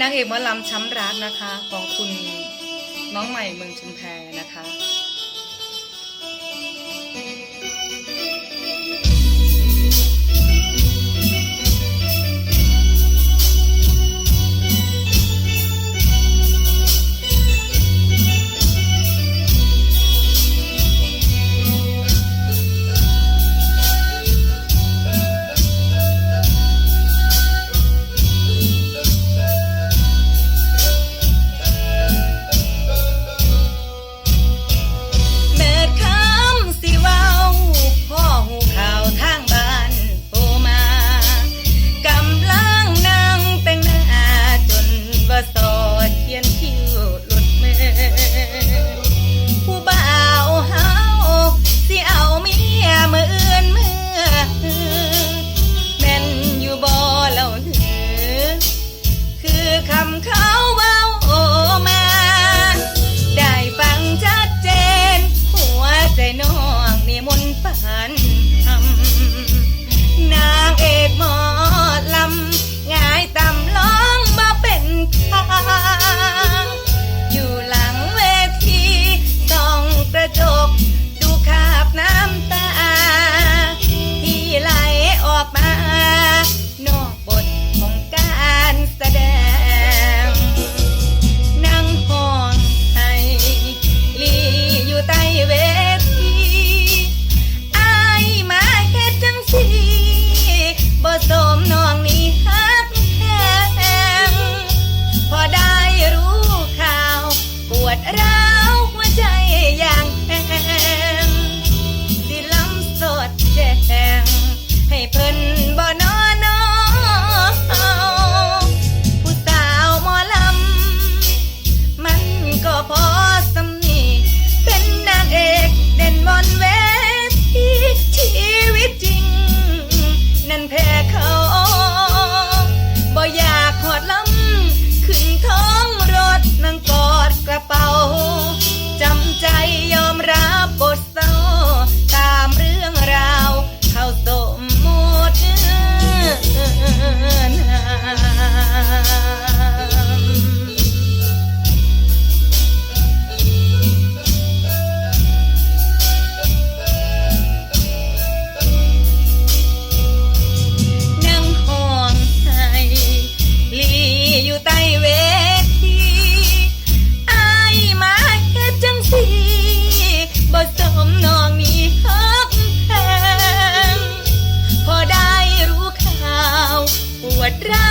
นางเอกมอลำช้ำรักนะคะ ของคุณน้องใหม่เมืองชุมแพนะคะ ஒற்றா